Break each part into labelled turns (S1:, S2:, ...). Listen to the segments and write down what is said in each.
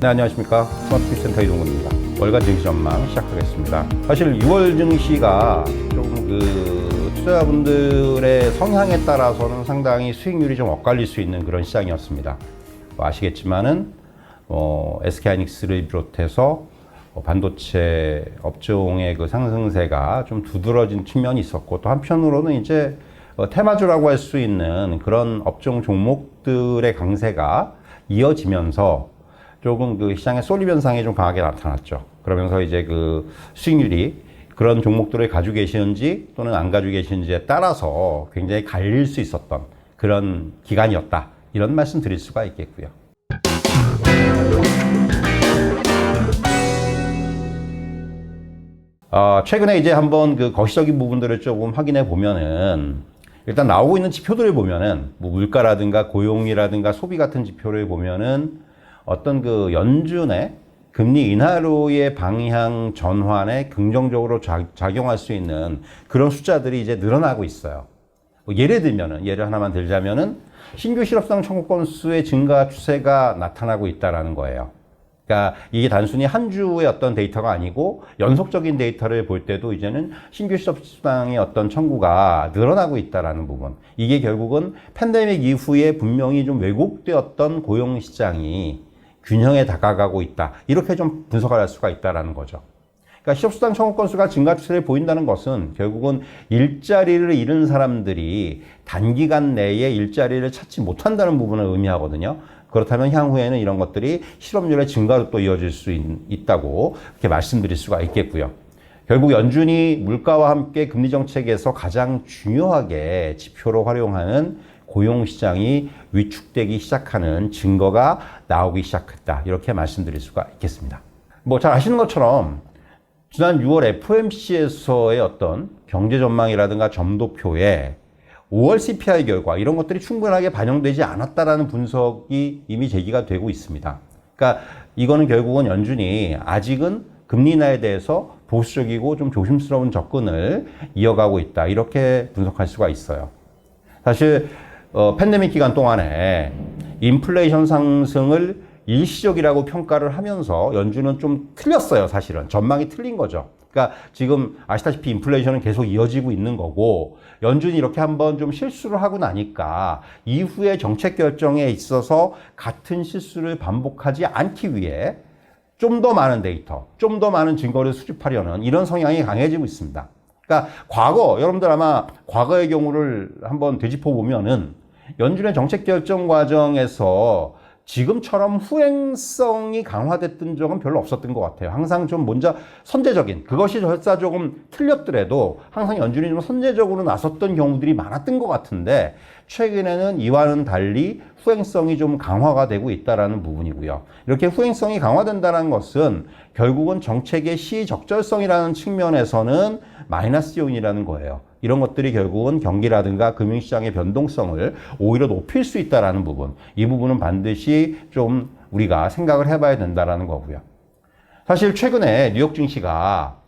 S1: 네, 안녕하십니까. 스마트 센터 이동훈입니다. 월간 증시 전망 시작하겠습니다. 사실 6월 증시가 좀그 투자자분들의 성향에 따라서는 상당히 수익률이 좀 엇갈릴 수 있는 그런 시장이었습니다. 뭐 아시겠지만은 어, SK하이닉스를 비롯해서 어, 반도체 업종의 그 상승세가 좀 두드러진 측면이 있었고 또 한편으로는 이제 어, 테마주라고 할 수 있는 그런 업종 종목들의 강세가 이어지면서 조금 그 시장의 쏠림 현상이 좀 강하게 나타났죠. 그러면서 이제 그 수익률이 그런 종목들을 가지고 계시는지 또는 안 가지고 계시는지에 따라서 굉장히 갈릴 수 있었던 그런 기간이었다. 이런 말씀 드릴 수가 있겠고요. 어, 최근에 이제 한번 그 거시적인 부분들을 조금 확인해 보면은 일단 나오고 있는 지표들을 보면은 뭐 물가라든가 고용이라든가 소비 같은 지표를 보면은 어떤 그 연준의 금리 인하로의 방향 전환에 긍정적으로 자, 작용할 수 있는 그런 숫자들이 이제 늘어나고 있어요. 뭐 예를 들면은 예를 하나만 들자면은 신규 실업상 청구 건수의 증가 추세가 나타나고 있다라는 거예요. 그러니까 이게 단순히 한 주의 어떤 데이터가 아니고 연속적인 데이터를 볼 때도 이제는 신규 실업수당의 어떤 청구가 늘어나고 있다라는 부분. 이게 결국은 팬데믹 이후에 분명히 좀 왜곡되었던 고용 시장이 균형에 다가가고 있다. 이렇게 좀 분석을 할 수가 있다라는 거죠. 그러니까 실업수당 청구 건수가 증가 추세를 보인다는 것은 결국은 일자리를 잃은 사람들이 단기간 내에 일자리를 찾지 못한다는 부분을 의미하거든요. 그렇다면 향후에는 이런 것들이 실업률의 증가로 또 이어질 수 있, 다고 이렇게 말씀드릴 수가 있겠고요. 결국 연준이 물가와 함께 금리 정책에서 가장 중요하게 지표로 활용하는 고용 시장이 위축되기 시작하는 증거가 나오기 시작했다. 이렇게 말씀드릴 수가 있겠습니다. 뭐 잘 아시는 것처럼 지난 6월 FOMC에서의 어떤 경제 전망이라든가 점도표에 5월 CPI 결과 이런 것들이 충분하게 반영되지 않았다라는 분석이 이미 제기가 되고 있습니다. 그러니까 이거는 결국은 연준이 아직은 금리 인하에 대해서 보수적이고 좀 조심스러운 접근을 이어가고 있다. 이렇게 분석할 수가 있어요. 사실 어, 팬데믹 기간 동안에 인플레이션 상승을 일시적이라고 평가를 하면서 연준은 좀 틀렸어요, 사실은. 전망이 틀린 거죠. 그러니까 지금 아시다시피 인플레이션은 계속 이어지고 있는 거고 연준이 이렇게 한번 좀 실수를 하고 나니까 이후에 정책 결정에 있어서 같은 실수를 반복하지 않기 위해 좀 더 많은 데이터, 좀 더 많은 증거를 수집하려는 이런 성향이 강해지고 있습니다. 그러니까 과거 여러분들 아마 과거의 경우를 한번 되짚어 보면은 연준의 정책 결정 과정에서 지금처럼 후행성이 강화됐던 적은 별로 없었던 것 같아요. 항상 좀 먼저 선제적인 그것이 설사 조금 틀렸더라도 항상 연준이 좀 선제적으로 나섰던 경우들이 많았던 것 같은데 최근에는 이와는 달리 후행성이 좀 강화가 되고 있다라는 부분이고요. 이렇게 후행성이 강화된다는 것은 결국은 정책의 시적절성이라는 측면에서는 마이너스 요인이라는 거예요. 이런 것들이 결국은 경기라든가 금융시장의 변동성을 오히려 높일 수 있다라는 부분. 이 부분은 반드시 좀 우리가 생각을 해봐야 된다라는 거고요. 사실 최근에 뉴욕 증시가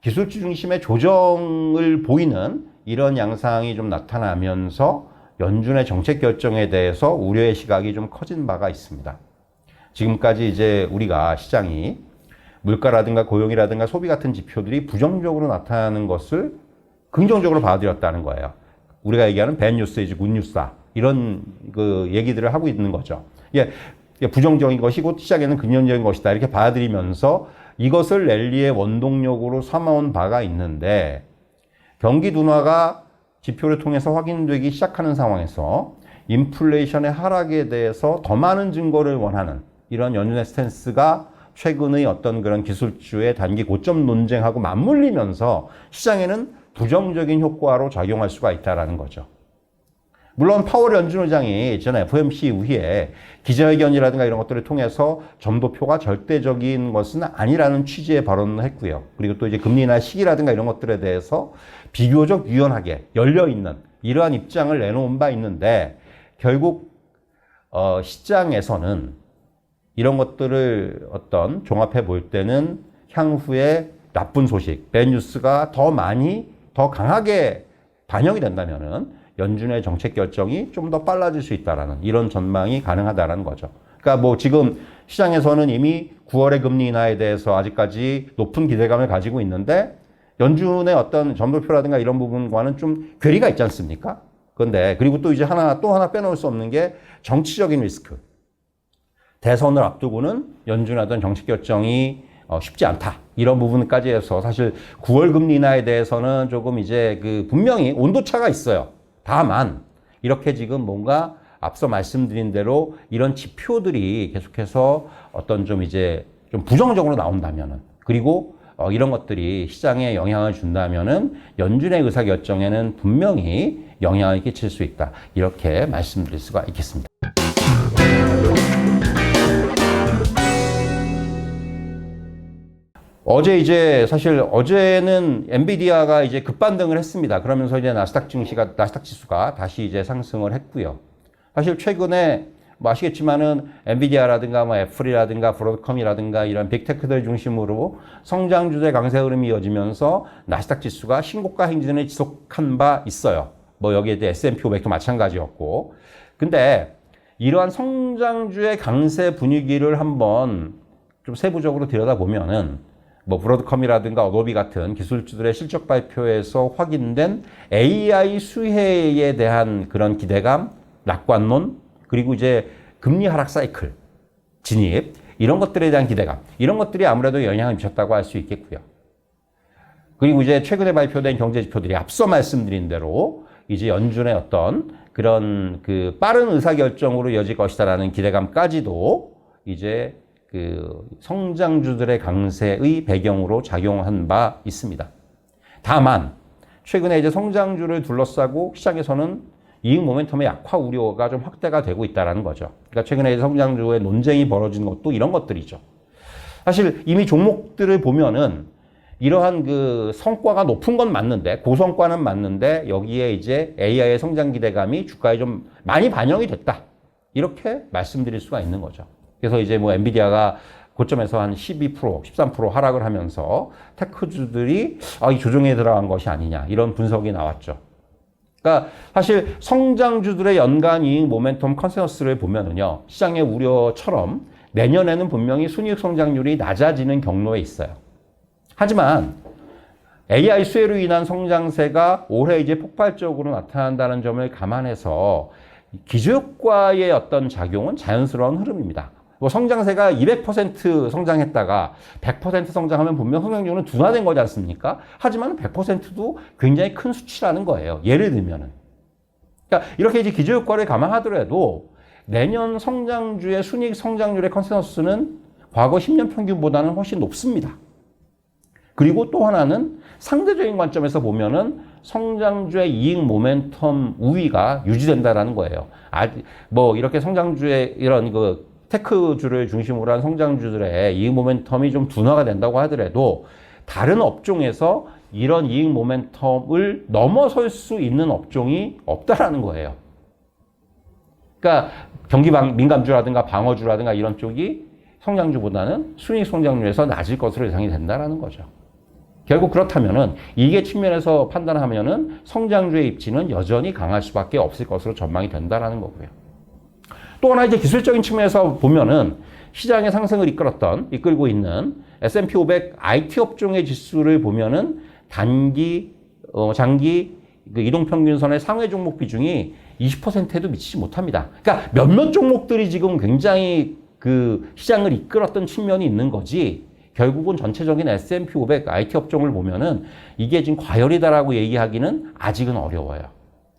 S1: 기술주 중심의 조정을 보이는 이런 양상이 좀 나타나면서 연준의 정책 결정에 대해서 우려의 시각이 좀 커진 바가 있습니다. 지금까지 이제 우리가 시장이 물가라든가 고용이라든가 소비 같은 지표들이 부정적으로 나타나는 것을 긍정적으로 받아들였다는 거예요. 우리가 얘기하는 밴 뉴스이지 굿 뉴스다. 이런 그 얘기들을 하고 있는 거죠. 예, 부정적인 것이고 시장에는 긍정적인 것이다. 이렇게 받아들이면서 이것을 랠리의 원동력으로 삼아온 바가 있는데 경기 둔화가 지표를 통해서 확인되기 시작하는 상황에서 인플레이션의 하락에 대해서 더 많은 증거를 원하는 이런 연준의 스탠스가 최근의 어떤 그런 기술주의 단기 고점 논쟁하고 맞물리면서 시장에는 부정적인 효과로 작용할 수가 있다는 거죠. 물론 파월 연준 의장이 전 FOMC 이후에 기자회견이라든가 이런 것들을 통해서 점도표가 절대적인 것은 아니라는 취지의 발언을 했고요. 그리고 또 이제 금리나 시기라든가 이런 것들에 대해서 비교적 유연하게 열려 있는 이러한 입장을 내놓은 바 있는데 결국 어, 시장에서는 이런 것들을 어떤 종합해 볼 때는 향후에 나쁜 소식, 배뉴스가 더 많이 더 강하게 반영이 된다면은 연준의 정책 결정이 좀 더 빨라질 수 있다라는 이런 전망이 가능하다라는 거죠. 그러니까 뭐 지금 시장에서는 이미 9월의 금리 인하에 대해서 아직까지 높은 기대감을 가지고 있는데 연준의 어떤 점도표라든가 이런 부분과는 좀 괴리가 있지 않습니까? 그런데 그리고 또 이제 하나 또 하나 빼놓을 수 없는 게 정치적인 리스크. 대선을 앞두고는 어떤 정책 결정이 어, 쉽지 않다. 이런 부분까지 해서 사실 9월 금리 인하에 대해서는 조금 이제 그 분명히 온도차가 있어요. 다만 이렇게 지금 뭔가 앞서 말씀드린 대로 이런 지표들이 계속해서 어떤 좀 이제 좀 부정적으로 나온다면은 그리고 어, 이런 것들이 시장에 영향을 준다면은 연준의 의사 결정에는 분명히 영향을 끼칠 수 있다. 이렇게 말씀드릴 수가 있겠습니다. 어제 이제 사실 어제는 엔비디아가 이제 급반등을 했습니다. 그러면서 이제 나스닥 증시가 나스닥 지수가 다시 이제 상승을 했고요. 사실 최근에 뭐 아시겠지만은 엔비디아라든가 뭐 애플이라든가 브로드컴이라든가 이런 빅테크들 중심으로 성장주의 강세 흐름이 이어지면서 나스닥 지수가 신고가 행진을 지속한 바 있어요. 뭐 여기에 대해 S&P 500도 마찬가지였고. 근데 이러한 성장주의 강세 분위기를 한번 좀 세부적으로 들여다보면은 뭐 브로드컴이라든가 어도비 같은 기술주들의 실적 발표에서 확인된 AI 수혜에 대한 그런 기대감, 낙관론, 그리고 이제 금리 하락 사이클, 진입, 이런 것들에 대한 기대감, 이런 것들이 아무래도 영향을 미쳤다고 할 수 있겠고요. 그리고 이제 최근에 발표된 경제 지표들이 앞서 말씀드린 대로 이제 연준의 어떤 그런 그 빠른 의사결정으로 이어질 것이다라는 기대감까지도 이제 그 성장주들의 강세의 배경으로 작용한 바 있습니다. 다만 최근에 이제 성장주를 둘러싸고 시장에서는 이익 모멘텀의 약화 우려가 좀 확대가 되고 있다라는 거죠. 그러니까 최근에 성장주의 논쟁이 벌어진 것도 이런 것들이죠. 사실 이미 종목들을 보면은 이러한 그 성과가 높은 건 맞는데 고성과는 맞는데 여기에 이제 AI의 성장 기대감이 주가에 좀 많이 반영이 됐다. 이렇게 말씀드릴 수가 있는 거죠. 그래서 이제 뭐 엔비디아가 고점에서 한 12%, 13% 하락을 하면서 테크주들이 아, 이 조정에 들어간 것이 아니냐 이런 분석이 나왔죠. 그러니까 사실 성장주들의 연간 이익 모멘텀 컨센서스를 보면은요 시장의 우려처럼 내년에는 분명히 순이익 성장률이 낮아지는 경로에 있어요. 하지만 AI 수혜로 인한 성장세가 올해 이제 폭발적으로 나타난다는 점을 감안해서 기저효과의 어떤 작용은 자연스러운 흐름입니다. 뭐 성장세가 200% 성장했다가 100% 성장하면 분명 성장률은 둔화된 거지 않습니까? 하지만 100%도 굉장히 큰 수치라는 거예요. 예를 들면은. 그러니까 이렇게 이제 기저효과를 감안하더라도 내년 성장주의 순이익 성장률의 컨센서스는 과거 10년 평균보다는 훨씬 높습니다. 그리고 또 하나는 상대적인 관점에서 보면은 성장주의 이익 모멘텀 우위가 유지된다라는 거예요. 아, 뭐 이렇게 성장주의 이런 그 테크주를 중심으로 한 성장주들의 이익 모멘텀이 좀 둔화가 된다고 하더라도 다른 업종에서 이런 이익 모멘텀을 넘어설 수 있는 업종이 없다라는 거예요. 그러니까 경기 방, 민감주라든가 방어주라든가 이런 쪽이 성장주보다는 순익 성장률에서 낮을 것으로 예상이 된다라는 거죠. 결국 그렇다면은 이게 측면에서 판단하면은 성장주의 입지는 여전히 강할 수밖에 없을 것으로 전망이 된다라는 거고요. 또 하나 이제 기술적인 측면에서 보면은 시장의 상승을 이끌었던 이끌고 있는 S&P 500 IT 업종의 지수를 보면은 단기 어, 장기 그 이동 평균선의 상회 종목 비중이 20%에도 미치지 못합니다. 그러니까 몇몇 종목들이 지금 굉장히 그 시장을 이끌었던 측면이 있는 거지. 결국은 전체적인 S&P 500 IT 업종을 보면은 이게 지금 과열이다라고 얘기하기는 아직은 어려워요.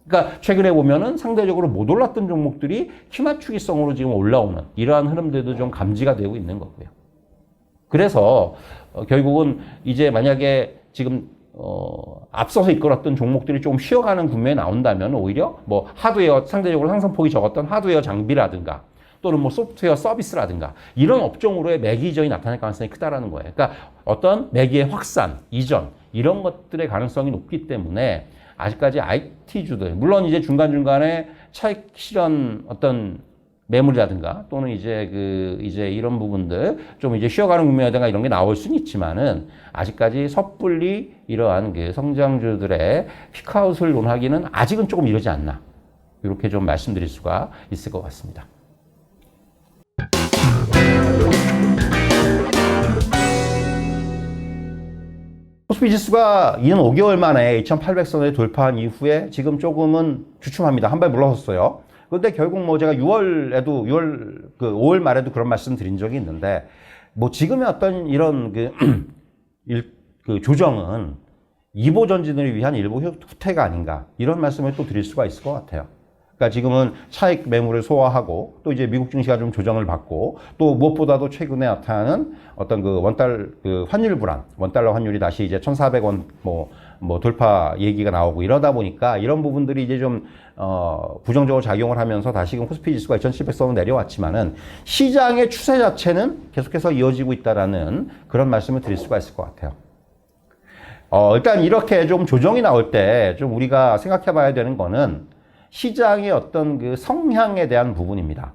S1: 그러니까 최근에 보면은 상대적으로 못 올랐던 종목들이 키맞추기성으로 지금 올라오는 이러한 흐름들도 좀 감지가 되고 있는 거고요. 그래서 어, 결국은 이제 만약에 지금 어, 앞서서 이끌었던 종목들이 좀 쉬어가는 국면에 나온다면 오히려 뭐 하드웨어 상대적으로 상승폭이 적었던 하드웨어 장비라든가 또는 뭐 소프트웨어 서비스라든가 이런 업종으로의 매기 이전이 나타날 가능성이 크다라는 거예요. 그러니까 어떤 매기의 확산, 이전 이런 것들의 가능성이 높기 때문에 아직까지 IT주들 물론 이제 중간중간에 차익 실현 어떤 매물이라든가 또는 이제 그 이제 이런 부분들 좀 이제 쉬어가는 국면이라든가 이런 게 나올 수는 있지만은 아직까지 섣불리 이러한 그 성장주들의 피크아웃을 논하기는 아직은 조금 이르지 않나 이렇게 좀 말씀드릴 수가 있을 것 같습니다. 코스피 지수가 2년 5개월 만에 2,800선을 돌파한 이후에 지금 조금은 주춤합니다. 한 발 물러섰어요. 그런데 결국 뭐 제가 6월에도 6월 그 5월 말에도 그런 말씀 드린 적이 있는데 뭐 지금의 어떤 이런 그, 일, 그 조정은 이보 전진을 위한 일부 후퇴가 아닌가 이런 말씀을 또 드릴 수가 있을 것 같아요. 그러니까 지금은 차익 매물을 소화하고 또 이제 미국 증시가 좀 조정을 받고 또 무엇보다도 최근에 나타나는 어떤 그 원달 그 환율 불안, 원달러 환율이 다시 이제 1,400원 뭐, 뭐 돌파 얘기가 나오고 이러다 보니까 이런 부분들이 이제 좀 어, 부정적으로 작용을 하면서 다시금 코스피 지수가 2,700선으로 내려왔지만은 시장의 추세 자체는 계속해서 이어지고 있다라는 그런 말씀을 드릴 수가 있을 것 같아요. 어, 일단 이렇게 좀 조정이 나올 때 좀 우리가 생각해 봐야 되는 거는 시장의 어떤 그 성향에 대한 부분입니다.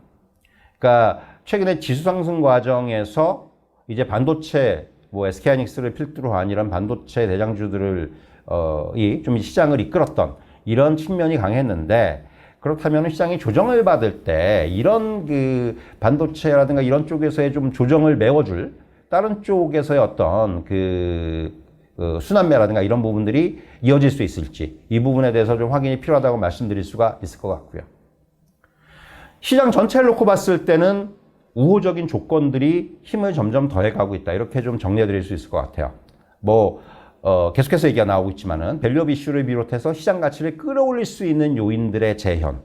S1: 그러니까 최근에 지수 상승 과정에서 이제 반도체 뭐 SK하이닉스를 필두로 한 이런 반도체 대장주들을 어, 이좀 시장을 이끌었던 이런 측면이 강했는데 그렇다면 시장이 조정을 받을 때 이런 그 반도체라든가 이런 쪽에서의 좀 조정을 메워줄 다른 쪽에서의 어떤 그 그 순환매라든가 이런 부분들이 이어질 수 있을지 이 부분에 대해서 좀 확인이 필요하다고 말씀드릴 수가 있을 것 같고요. 시장 전체를 놓고 봤을 때는 우호적인 조건들이 힘을 점점 더해가고 있다. 이렇게 좀 정리해 드릴 수 있을 것 같아요. 뭐, 어, 계속해서 얘기가 나오고 있지만은 밸류업 이슈를 비롯해서 시장 가치를 끌어올릴 수 있는 요인들의 재현.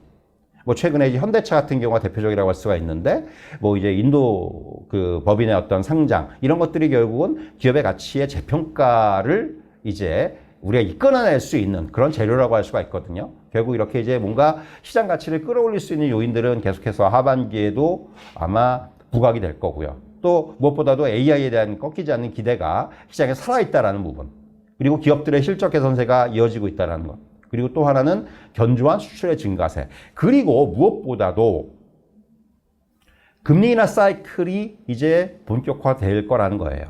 S1: 뭐 최근에 이제 현대차 같은 경우가 대표적이라고 할 수가 있는데 뭐 이제 인도 그 법인의 어떤 상장 이런 것들이 결국은 기업의 가치의 재평가를 이제 우리가 이끌어낼 수 있는 그런 재료라고 할 수가 있거든요. 결국 이렇게 이제 뭔가 시장 가치를 끌어올릴 수 있는 요인들은 계속해서 하반기에도 아마 부각이 될 거고요. 또 무엇보다도 AI에 대한 꺾이지 않는 기대가 시장에 살아있다라는 부분. 그리고 기업들의 실적 개선세가 이어지고 있다는 것. 그리고 또 하나는 견조한 수출의 증가세. 그리고 무엇보다도 금리 인하 사이클이 이제 본격화될 거라는 거예요.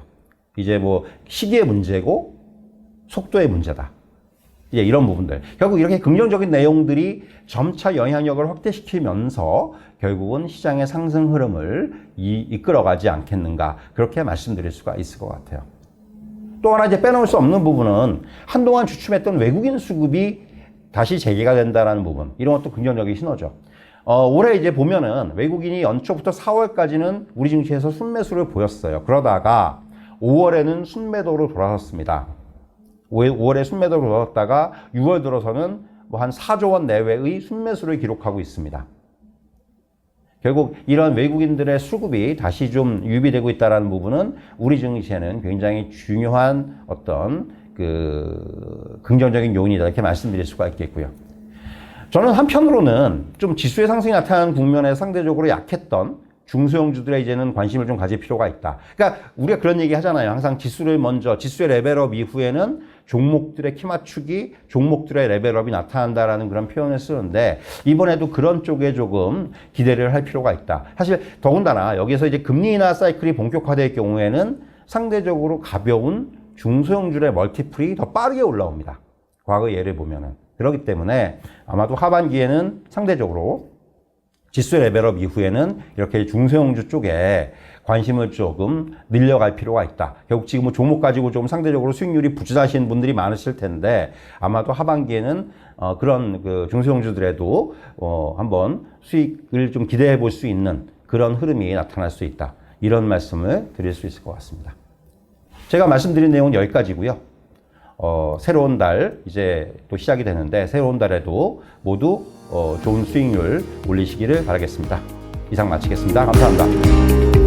S1: 이제 뭐 시기의 문제고 속도의 문제다. 이제 이런 부분들. 결국 이렇게 긍정적인 내용들이 점차 영향력을 확대시키면서 결국은 시장의 상승 흐름을 이, 이끌어가지 않겠는가. 그렇게 말씀드릴 수가 있을 것 같아요. 또 하나 이제 빼놓을 수 없는 부분은 한동안 주춤했던 외국인 수급이 다시 재개가 된다라는 부분. 이런 것도 긍정적인 신호죠. 어, 올해 이제 보면은 외국인이 연초부터 4월까지는 우리 증시에서 순매수를 보였어요. 그러다가 5월에는 순매도로 돌아섰습니다. 5월에 순매도로 돌아섰다가 6월 들어서는 뭐 한 4조 원 내외의 순매수를 기록하고 있습니다. 결국 이런 외국인들의 수급이 다시 좀 유비되고 있다는 부분은 우리 증시에는 굉장히 중요한 어떤 그 긍정적인 요인이다 이렇게 말씀드릴 수가 있겠고요. 저는 한편으로는 좀 지수의 상승이 나타나는 국면에 상대적으로 약했던 중소형주들의 이제는 관심을 좀 가질 필요가 있다. 그러니까 우리가 그런 얘기 하잖아요. 항상 지수를 먼저 지수의 레벨업 이후에는 종목들의 키 맞추기, 종목들의 레벨업이 나타난다라는 그런 표현을 쓰는데 이번에도 그런 쪽에 조금 기대를 할 필요가 있다. 사실 더군다나 여기서 이제 금리 인하 사이클이 본격화될 경우에는 상대적으로 가벼운 중소형 주의 멀티플이 더 빠르게 올라옵니다. 과거 예를 보면은. 그렇기 때문에 아마도 하반기에는 상대적으로 지수 레벨업 이후에는 이렇게 중소형주 쪽에 관심을 조금 늘려갈 필요가 있다. 결국 지금 뭐 종목 가지고 좀 상대적으로 수익률이 부진하신 분들이 많으실 텐데 아마도 하반기에는 어 그런 그 중소형주들에도 어 한번 수익을 좀 기대해 볼 수 있는 그런 흐름이 나타날 수 있다. 이런 말씀을 드릴 수 있을 것 같습니다. 제가 말씀드린 내용은 여기까지고요. 어, 새로운 달 이제 또 시작이 되는데 새로운 달에도 모두 어, 좋은 수익률 올리시기를 바라겠습니다. 이상 마치겠습니다. 감사합니다.